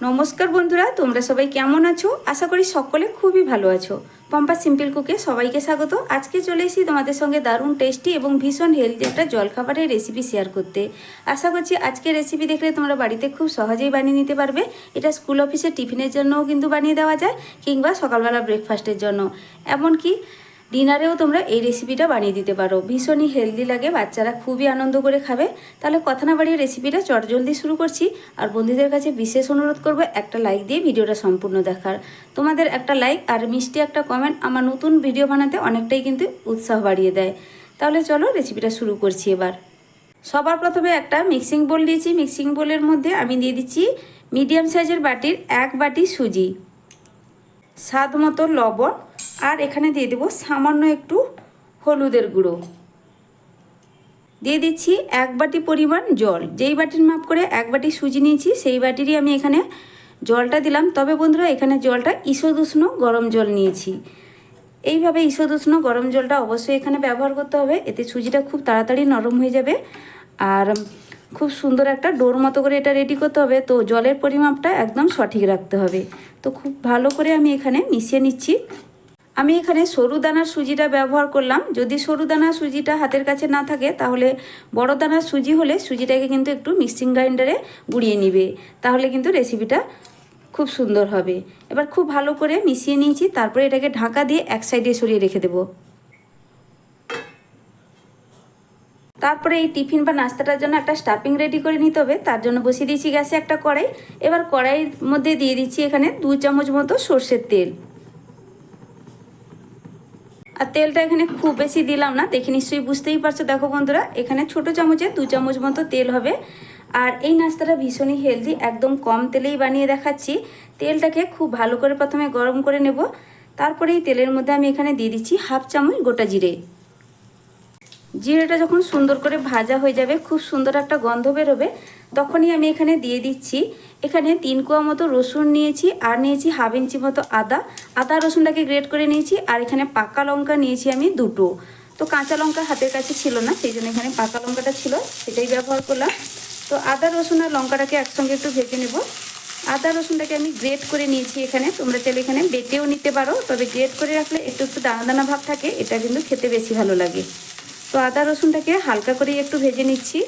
নমস্কার বন্ধুরা, তোমরা সবাই কেমন আছো? আশা করি সকলে খুবই ভালো আছো। পম্পা সিম্পল কুকে সবাইকে স্বাগত। আজকে চলে এসেছি তোমাদের সঙ্গে দারুণ টেস্টি এবং ভীষণ হেলদি একটা জলখাবারের রেসিপি শেয়ার করতে। আশা করছি আজকে রেসিপি দেখলে তোমরা বাড়িতে খুব সহজেই বানিয়ে নিতে পারবে। এটা স্কুল অফিসে টিফিনের জন্যও কিন্তু বানিয়ে দেওয়া যায় কিংবা সকালবেলা ব্রেকফাস্টের জন্য। এমনকি ডিনারেও তোমরা এই রেসিপিটা বানিয়ে দিতে পারো। ভীষণই হেলদি লাগে, বাচ্চারা খুবই আনন্দ করে খাবে। তাহলে কথা না বাড়িয়ে রেসিপিটা চটজলদি শুরু করছি। আর বন্ধুদের কাছে বিশেষ অনুরোধ করব, একটা লাইক দিয়ে ভিডিওটা সম্পূর্ণ দেখার। তোমাদের একটা লাইক আর মিষ্টি একটা কমেন্ট আমার নতুন ভিডিও বানাতে অনেকটাই কিন্তু উৎসাহ বাড়িয়ে দেয়। তাহলে চলো রেসিপিটা শুরু করছি এবার। সবার প্রথমে একটা মিক্সিং বোল দিয়েছি মিক্সিং বোলের মধ্যে আমি দিয়ে দিচ্ছি মিডিয়াম সাইজের বাটির এক বাটি সুজি। স্বাদ মতো লবণ আর এখানে দিয়ে দেবো সামান্য একটু হলুদের গুঁড়ো। দিয়ে দিচ্ছি এক বাটি পরিমাণ জল। যেই বাটির মাপ করে এক বাটি সুজি নিয়েছি, সেই বাটিরই আমি এখানে জলটা দিলাম। তবে বন্ধুরা, এখানে জলটা ঈষদুষ্ণ গরম জল নিয়েছি। এইভাবে ঈষদুষ্ণ গরম জলটা অবশ্যই এখানে ব্যবহার করতে হবে। এতে সুজিটা খুব তাড়াতাড়ি নরম হয়ে যাবে। আর খুব সুন্দর একটা ডোর মতো করে এটা রেডি করতে হবে। তো জলের পরিমাপটা একদম সঠিক রাখতে হবে। তো খুব ভালো করে আমি এখানে মিশিয়ে নিচ্ছি। আমি এখানে সরু দানার সুজিটা ব্যবহার করলাম। যদি সরু দানার সুজিটা হাতের কাছে না থাকে, তাহলে বড় দানার সুজি হলে সুজিটাকে কিন্তু একটু মিক্সিং গ্রাইন্ডারে গুঁড়িয়ে নিবে। তাহলে কিন্তু রেসিপিটা খুব সুন্দর হবে। এবার খুব ভালো করে মিশিয়ে নিয়েছি, তারপরে এটাকে ঢাকা দিয়ে এক সাইডে সরিয়ে রেখে দেবো। তারপরে এই টিফিন বা নাস্তাটার জন্য একটা স্টাফিং রেডি করে নিতে হবে। তার জন্য বসিয়ে দিয়েছি গ্যাসে একটা কড়াই। এবার কড়াইয়ের মধ্যে দিয়ে দিচ্ছি এখানে দু চামচ মতো সর্ষের তেল। আর তেলটা এখানে খুব বেশি দিলাম না, দেখে নিশ্চয়ই বুঝতেই পারছ। দেখো বন্ধুরা, এখানে ছোট চামচে দু চামচ মতো তেল হবে। আর এই নাস্তাটা ভীষণই হেলদি একদম কম তেলেই বানিয়ে দেখাচ্ছি। তেলটাকে খুব ভালো করে প্রথমে গরম করে নেব। তারপরে এই তেলের মধ্যে আমি এখানে দিয়ে দিচ্ছি হাফ চামচ গোটা জিরে। জিরেটা যখন সুন্দর করে ভাজা হয়ে যাবে, খুব সুন্দর একটা গন্ধ বেরোবে, তখনই আমি এখানে দিয়ে দিচ্ছি, এখানে তিন কোয়া মতো রসুন নিয়েছি, আর নিয়েছি হাফ ইঞ্চি মতো আদা। আদা রসুনটাকে গ্রেট করে নিয়েছি, আর এখানে পাকা লঙ্কা নিয়েছি আমি দুটো। তো কাঁচা লঙ্কা হাতের কাছে ছিল না, সেই জন্য এখানে পাকা লঙ্কাটা ছিল, সেটাই ব্যবহার করলাম। তো আদা, রসুন আর লঙ্কাটাকে একসঙ্গে একটু ভেজে নেব। আদা, রসুনটাকে আমি গ্রেট করে নিয়েছি এখানে, তোমরা চাইলে এখানে বেটেও নিতে পারো, তবে গ্রেট করে রাখলে একটু একটু দানা দানা ভাব থাকে, এটা কিন্তু খেতে বেশি ভালো লাগে। তো আদা রসুনটাকে হালকা করে একটু ভেজে নিচ্ছি।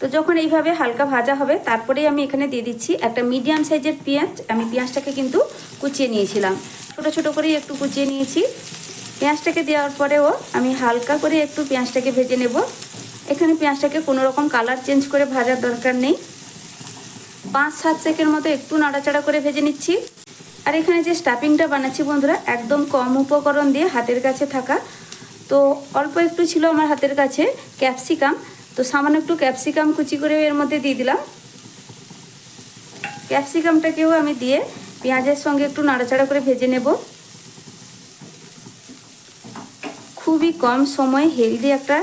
তো যখন এইভাবে হালকা ভাজা হবে, তারপরেই আমি এখানে দিয়ে দিচ্ছি একটা মিডিয়াম সাইজের পেঁয়াজ। আমি পেঁয়াজটাকে কিন্তু কুচিয়ে নিয়েছিলাম। ছোট ছোট করেই একটু কুচিয়ে নিয়েছি। পেঁয়াজটাকে দেওয়ার পরেও আমি হালকা করে একটু পেঁয়াজটাকে ভেজে নেব। এখানে পেঁয়াজটাকে কোনো রকম কালার চেঞ্জ করে ভাজার দরকার নেই। পাঁচ, সাত সেকেন্ড মতো একটু নাড়াচাড়া করে ভেজে নিচ্ছি। আর এখানে যে স্টাফিংটা বানাচ্ছি বন্ধুরা, একদম কম উপকরণ দিয়ে হাতের কাছে থাকা তো অল্প একটু ছিল আমার হাতের কাছে ক্যাপসিকাম তো সামান্য একটু ক্যাপসিকাম কুচি করে এর মধ্যে দিয়ে দিলাম। ক্যাপসিকামটাকেও আমি দিয়ে পেঁয়াজের সঙ্গে একটু নাড়াচাড়া করে ভেজে নেব। খুবই কম সময়ে হেলদি একটা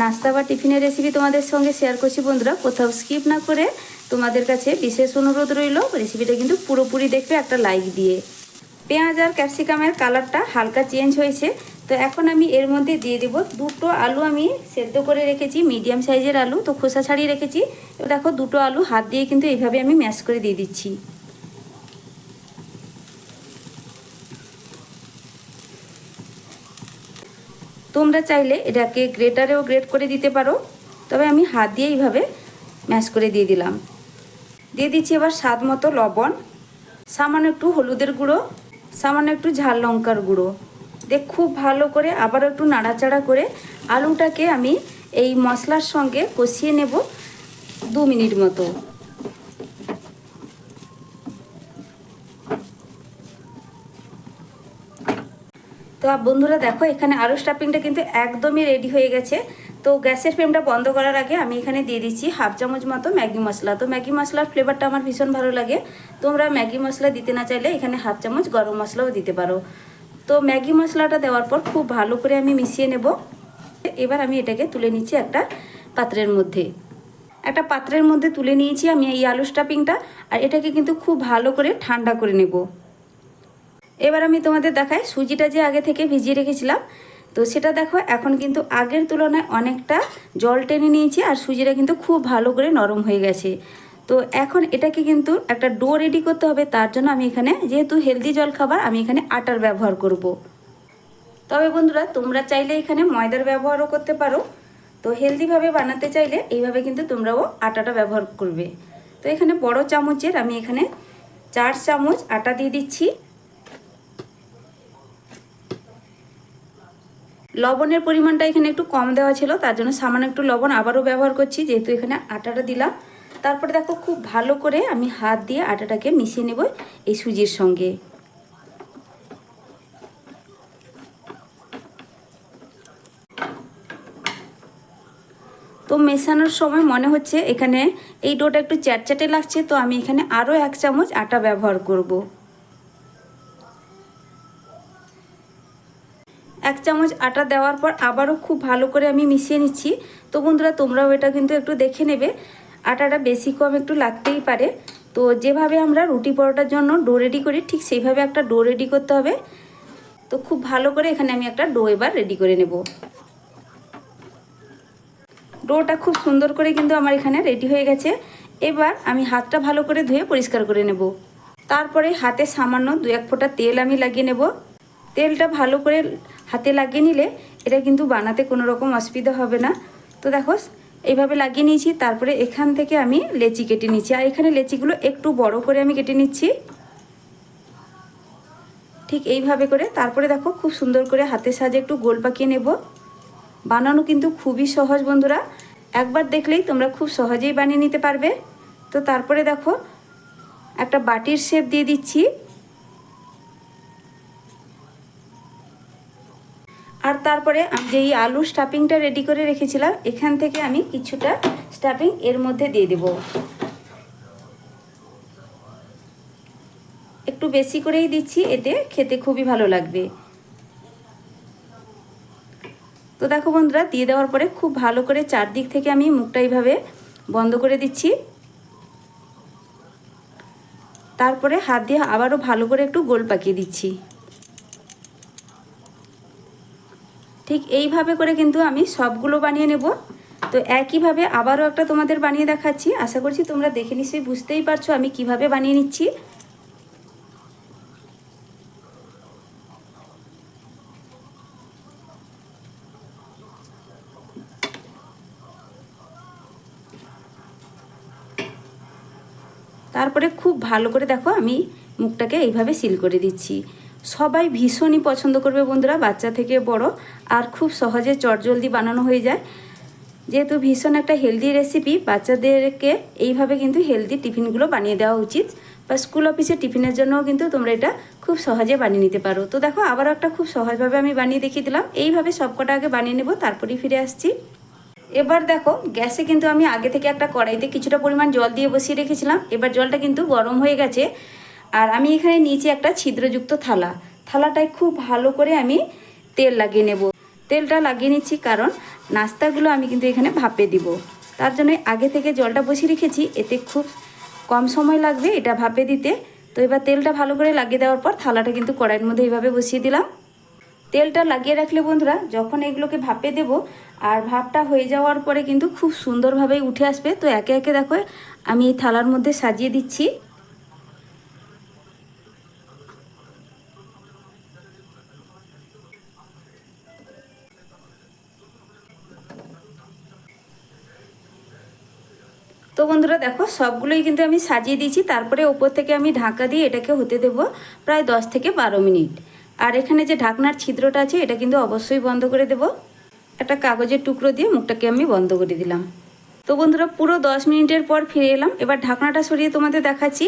নাস্তা বা টিফিনের রেসিপি তোমাদের সঙ্গে শেয়ার করছি বন্ধুরা। কোথাও স্কিপ না করে তোমাদের কাছে বিশেষ অনুরোধ রইল। রেসিপিটা কিন্তু পুরোপুরি দেখবে একটা লাইক দিয়ে। পেঁয়াজ আর ক্যাপসিকামের কালারটা হালকা চেঞ্জ হয়েছে। তো এখন আমি এর মধ্যে দিয়ে দেবো দুটো আলু আমি সেদ্ধ করে রেখেছি, মিডিয়াম সাইজের আলু, তো খোসা ছাড়িয়ে রেখেছি। দেখো দুটো আলু হাত দিয়ে কিন্তু এইভাবে আমি ম্যাশ করে দিয়ে দিচ্ছি। তোমরা চাইলে এটাকে গ্রেটারেও গ্রেট করে দিতে পারো, তবে আমি হাত দিয়ে এইভাবে ম্যাশ করে দিয়ে দিলাম। দিয়ে দিচ্ছি এবার স্বাদ মতো লবণ, সামান্য একটু হলুদের গুঁড়ো সামান্য একটু ঝাল লঙ্কার গুঁড়ো। দিয়ে খুব ভালো করে আবারও একটু নাড়াচাড়া করে আলুটাকে আমি এই মশলার সঙ্গে কষিয়ে নেব দু মিনিট মতো। তো বন্ধুরা দেখো, এখানে আলু স্টাফিংটা কিন্তু একদমই রেডি হয়ে গেছে। তো গ্যাসের ফ্লেমটা বন্ধ করার আগে আমি এখানে দিয়ে দিচ্ছি হাফ চামচ মতো ম্যাগি মশলা। তো ম্যাগি মশলার ফ্লেভারটা আমার ভীষণ ভালো লাগে। তোমরা ম্যাগি মশলা দিতে না চাইলে এখানে হাফ চামচ গরম মশলাও দিতে পারো। তো ম্যাগি মশলাটা দেওয়ার পর খুব ভালো করে আমি মিশিয়ে নেব। এবার আমি এটাকে তুলে নিচ্ছি একটা পাত্রের মধ্যে। একটা পাত্রের মধ্যে তুলে নিয়েছি আমি এই আলু স্টাফিংটা আর এটাকে কিন্তু খুব ভালো করে ঠান্ডা করে নেব। এবার আমি তোমাদের দেখাই, সুজিটা যে আগে থেকে ভিজিয়ে রেখেছিলাম তো সেটা দেখো, এখন কিন্তু আগের তুলনায় অনেকটা জল টেনে নিয়েছি আর সুজিটা কিন্তু খুব ভালো করে নরম হয়ে গেছে। তো এখন এটাকে কিন্তু একটা ডো রেডি করতে হবে, তার জন্য আমি এখানে যেহেতু হেলদি জল খাবার, আমি এখানে আটার ব্যবহার করব। তবে বন্ধুরা, তোমরা চাইলে এখানে ময়দার ব্যবহারও করতে পারো। তো হেলদিভাবে বানাতে চাইলে এইভাবে কিন্তু তোমরাও আটাটা ব্যবহার করবে। তো এখানে বড় চামচের আমি এখানে চার চামচ আটা দিয়ে দিচ্ছি। লবণের পরিমাণটা এখানে একটু কম দেওয়া ছিল, তার জন্য সামান্য একটু লবণ আবারও ব্যবহার করছি, যেহেতু এখানে আটাটা দিলাম। তারপরে দেখো খুব ভালো করে আমি হাত দিয়ে আটাটাকে মিশিয়ে নেব এই সুজির সঙ্গে। তো মেশানোর সময় মনে হচ্ছে এখানে এই ডোটা একটু চ্যাটচ্যাটে লাগছে, তো আমি এখানে আরও এক চামচ আটা ব্যবহার করব। এক চামচ আটা দেওয়ার পর আবারও খুব ভালো করে আমি মিশিয়ে নিচ্ছি। তো বন্ধুরা, তোমরাও এটা কিন্তু একটু দেখে নেবে। আটাটা বেশি কম একটু লাগতেই পারে। তো যেভাবে আমরা রুটি পরোটার জন্য ডো রেডি করি, ঠিক সেইভাবে একটা ডো রেডি করতে হবে। তো খুব ভালো করে এখানে আমি একটা ডো এবার রেডি করে নেব। ডোটা খুব সুন্দর করে কিন্তু আমার এখানে রেডি হয়ে গেছে। এবার আমি হাতটা ভালো করে ধুয়ে পরিষ্কার করে নেব। তারপরে হাতে সামান্য দু এক ফোঁটা তেল আমি লাগিয়ে নেব। তেলটা ভালো করে হাতে লাগিয়ে নিলে এটা কিন্তু বানাতে কোনো রকম অসুবিধা হবে না। তো দেখো, এইভাবে লাগিয়ে নিয়েছি, তারপরে এখান থেকে আমি লেচি কেটে নিচ্ছি। আর এখানে লেচিগুলো একটু বড় করে আমি কেটে নিচ্ছি। ঠিক এইভাবে করে, তারপরে দেখো, খুব সুন্দর করে হাতের সাহায্যে একটু গোল পাকিয়ে নেব। বানানো কিন্তু খুবই সহজ বন্ধুরা। একবার দেখলেই তোমরা খুব সহজেই বানিয়ে নিতে পারবে। তো তারপরে দেখো, একটা বাটির শেপ দিয়ে দিচ্ছি। তারপরে আমি যেই আলু স্টাফিংটা রেডি করে রেখেছিলাম, এখান থেকে আমি কিছুটা স্টাফিং এর মধ্যে দিয়ে দেব। একটু বেশি করেই দিচ্ছি, এতে খেতে খুবই ভালো লাগবে। তো দেখো বন্ধুরা, দিয়ে দেওয়ার পরে খুব ভালো করে চারদিক থেকে আমি মুখটা এইভাবে বন্ধ করে দিচ্ছি। তারপরে হাত দিয়ে আবারও ভালো করে একটু গোল পাকিয়ে দিচ্ছি। ঠিক এইভাবে করে কিন্তু আমি সবগুলো বানিয়ে নেব। তো একইভাবে আবারও একটা তোমাদের বানিয়ে দেখাচ্ছি। আশা করছি তোমরা দেখে নিশ্চয়ই বুঝতেই পারছ আমি কীভাবে বানিয়ে নিচ্ছি। তারপরে খুব ভালো করে দেখো আমি মুখটাকে এইভাবে সিল করে দিচ্ছি। সবাই ভীষণই পছন্দ করবে বন্ধুরা, বাচ্চা থেকে বড়। আর খুব সহজে চটজলদি বানানো হয়ে যায়। যেহেতু ভীষণ একটা হেলদি রেসিপি বাচ্চাদেরকে এইভাবে কিন্তু হেলদি টিফিনগুলো বানিয়ে দেওয়া উচিত। বা স্কুল অফিসে টিফিনের জন্যও কিন্তু তোমরা এটা খুব সহজে বানিয়ে নিতে পারো। তো দেখো আবার একটা খুব সহজভাবে আমি বানিয়ে দেখিয়ে দিলাম। এইভাবে সবকটা আগে বানিয়ে নেব, তারপরেই ফিরে আসছি। এবার দেখো, গ্যাসে কিন্তু আমি আগে থেকে একটা কড়াইতে কিছুটা পরিমাণ জল দিয়ে বসিয়ে রেখেছিলাম। এবার জলটা কিন্তু গরম হয়ে গেছে। আর আমি এখানে নিচে একটা ছিদ্রযুক্ত থালা। থালাটায় খুব ভালো করে আমি তেল লাগিয়ে নেব। তেলটা লাগিয়ে নিচ্ছি কারণ নাস্তাগুলো আমি কিন্তু এখানে ভাপে দিব। তার জন্য আগে থেকে জলটা বসিয়ে রেখেছি, এতে খুব কম সময় লাগবে এটা ভাপে দিতে। তো এবার তেলটা ভালো করে লাগিয়ে দেওয়ার পর থালাটা কিন্তু কড়াইয়ের মধ্যে এইভাবে বসিয়ে দিলাম। তেলটা লাগিয়ে রাখলে বন্ধুরা, যখন এগুলোকে ভাপে দেব আর ভাপটা হয়ে যাওয়ার পরে কিন্তু খুব সুন্দরভাবেই উঠে আসবে। তো একে একে দেখো, আমি এই থালার মধ্যে সাজিয়ে দিচ্ছি। তো বন্ধুরা দেখো, সবগুলোই কিন্তু আমি সাজিয়ে দিয়েছি। তারপরে ওপর থেকে আমি ঢাকা দিয়ে এটাকে হতে দেব প্রায় দশ থেকে বারো মিনিট। আর এখানে যে ঢাকনার ছিদ্রটা আছে, এটা কিন্তু অবশ্যই বন্ধ করে দেব। একটা কাগজের টুকরো দিয়ে মুখটাকে আমি বন্ধ করে দিলাম। তো বন্ধুরা, পুরো দশ মিনিটের পর ফিরে এলাম। এবার ঢাকনাটা সরিয়ে তোমাদের দেখাচ্ছি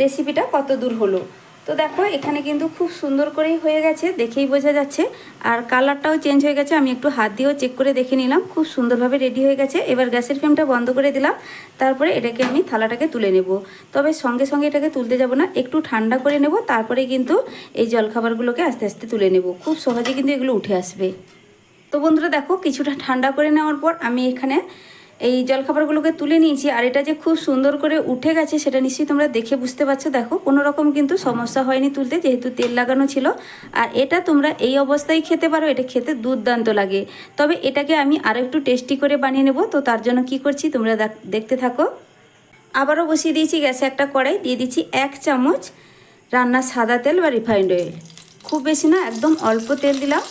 রেসিপিটা কত দূর হলো। তো দেখো, এখানে কিন্তু খুব সুন্দর করেই হয়ে গেছে, দেখেই বোঝা যাচ্ছে। আর কালারটাও চেঞ্জ হয়ে গেছে, আমি একটু হাত দিয়েও চেক করে দেখে নিলাম। খুব সুন্দরভাবে রেডি হয়ে গেছে। এবার গ্যাসের ফ্লেমটা বন্ধ করে দিলাম। তারপরে এটাকে আমি থালাটাকে তুলে নেব। তবে সঙ্গে সঙ্গে এটাকে তুলতে যাব না, একটু ঠান্ডা করে নেব, তারপরে কিন্তু এই জলখাবারগুলোকে আস্তে আস্তে তুলে নেব। খুব সহজে কিন্তু এগুলো উঠে আসবে। তো বন্ধুরা দেখো, কিছুটা ঠান্ডা করে নেওয়ার পর আমি এখানে এই জলখাবারগুলোকে তুলে নিয়েছি আর এটা যে খুব সুন্দর করে উঠে গেছে সেটা নিশ্চয়ই তোমরা দেখে বুঝতে পারছ। দেখো, কোনো রকম কিন্তু সমস্যা হয়নি তুলতে, যেহেতু তেল লাগানো ছিল। আর এটা তোমরা এই অবস্থায় খেতে পারো, এটা খেতে দুর্দান্ত লাগে। তবে এটাকে আমি আরও একটু টেস্টি করে বানিয়ে নেব। তো তার জন্য কি করছি তোমরা দেখতে থাকো। আবারও বসিয়ে দিয়েছি গ্যাসে একটা কড়াই, দিয়ে দিচ্ছি এক চামচ রান্না সাদা তেল বা রিফাইন্ড অয়েল। খুব বেশি না, একদম অল্প তেল দিলাম।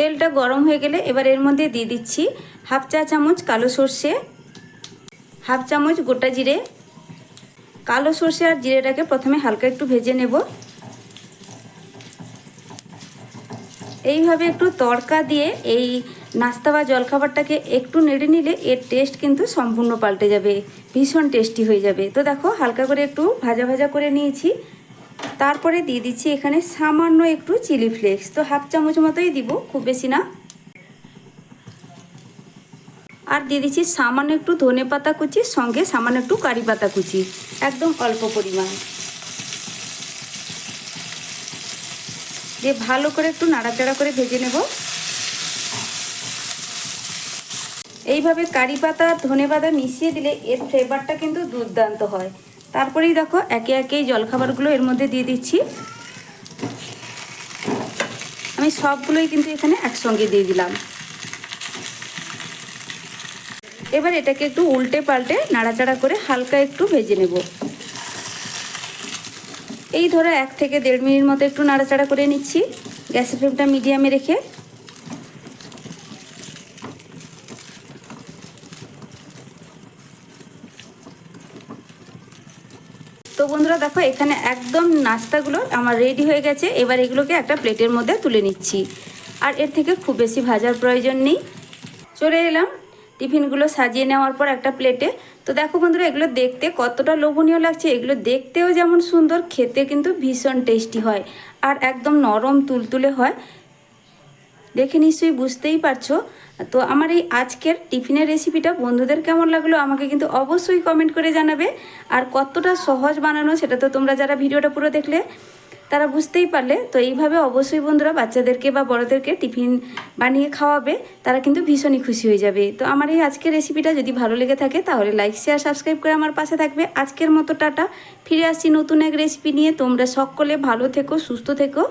তেলটা গরম হয়ে গেলে এবার এর মধ্যে দিয়ে দিচ্ছি হাফ চা চামচ কালো সর্ষে, হাফ চামচ গোটা জিরে। কালো সর্ষে আর জিরেটাকে প্রথমে হালকা একটু ভেজে নেব। এইভাবে একটু তড়কা দিয়ে এই নাস্তা বা জলখাবারটাকে একটু নেড়ে নিলে এর টেস্ট কিন্তু সম্পূর্ণ পাল্টে যাবে, ভীষণ টেস্টি হয়ে যাবে। তো দেখো হালকা করে একটু ভাজা ভাজা করে নিয়েছি। তারপরে দিয়ে দিচ্ছি এখানে সামান্য একটু চিলি ফ্লেক্স। তো হাফ চামচ মতোই দিব, খুব বেশি না। আর দিয়ে দিচ্ছি সামান্য একটু ধনে পাতা কুচি, সঙ্গে সামান্য একটু কারি পাতা কুচি, একদম অল্প পরিমাণ। দিয়ে ভালো করে একটু নাড়াচাড়া করে ভেজে নেব। এইভাবে কারি পাতা, ধনে পাতা মিশিয়ে দিলে এর ফ্লেভারটা কিন্তু দুর্দান্ত হয়। তারপরেই দেখো একে একে জলখাবারগুলো এর মধ্যে দিয়ে দিচ্ছি। আমি সবগুলোই কিন্তু এখানে একসঙ্গে দিয়ে দিলাম। এবার এটাকে একটু উল্টে পাল্টে নাড়াচাড়া করে হালকা একটু ভেজে নেব। এই ধরো এক থেকে দেড় মিনিট মতো একটু নাড়াচাড়া করে নিচ্ছি। গ্যাসের ফ্লেমটা মিডিয়ামে রেখে তো বন্ধুরা দেখো, এখানে একদম নাস্তাগুলো আমার রেডি হয়ে গেছে। এবার এগুলোকে একটা প্লেটের মধ্যে তুলে নিচ্ছি। আর এর থেকে খুব বেশি ভাজার প্রয়োজন নেই। চলে এলাম টিফিনগুলো সাজিয়ে নেওয়ার পর একটা প্লেটে। তো দেখো বন্ধুরা, এগুলো দেখতে কতটা লোভনীয় লাগছে। এগুলো দেখতেও যেমন সুন্দর, খেতে কিন্তু ভীষণ টেস্টি হয়। আর একদম নরম, তুলতুলে হয়। দেখে নিশ্চয়ই বুঝতেই পারছ। তো আমার এই আজকের টিফিনের রেসিপিটা বন্ধুদের কেমন লাগল আমাকে কিন্তু অবশ্যই কমেন্ট করে জানাবে। আর কতটা সহজ বানানো সেটা তো তোমরা যারা ভিডিওটা পুরো দেখলে, তারা বুঝতেই পারলে। তো এইভাবে অবশ্যই বন্ধুরা বাচ্চাদেরকে বা বড়দেরকে টিফিন বানিয়ে খাওয়াবে, তারা কিন্তু ভীষণই খুশি হয়ে যাবে। তো আমার এই আজকের রেসিপিটা যদি ভালো লেগে থাকে, তাহলে লাইক শেয়ার সাবস্ক্রাইব করে আমার পাশে থাকবে। আজকের মতো টাটা। ফিরে আসছি নতুন এক রেসিপি নিয়ে। তোমরা সকলে ভালো থেকো, সুস্থ থেকো।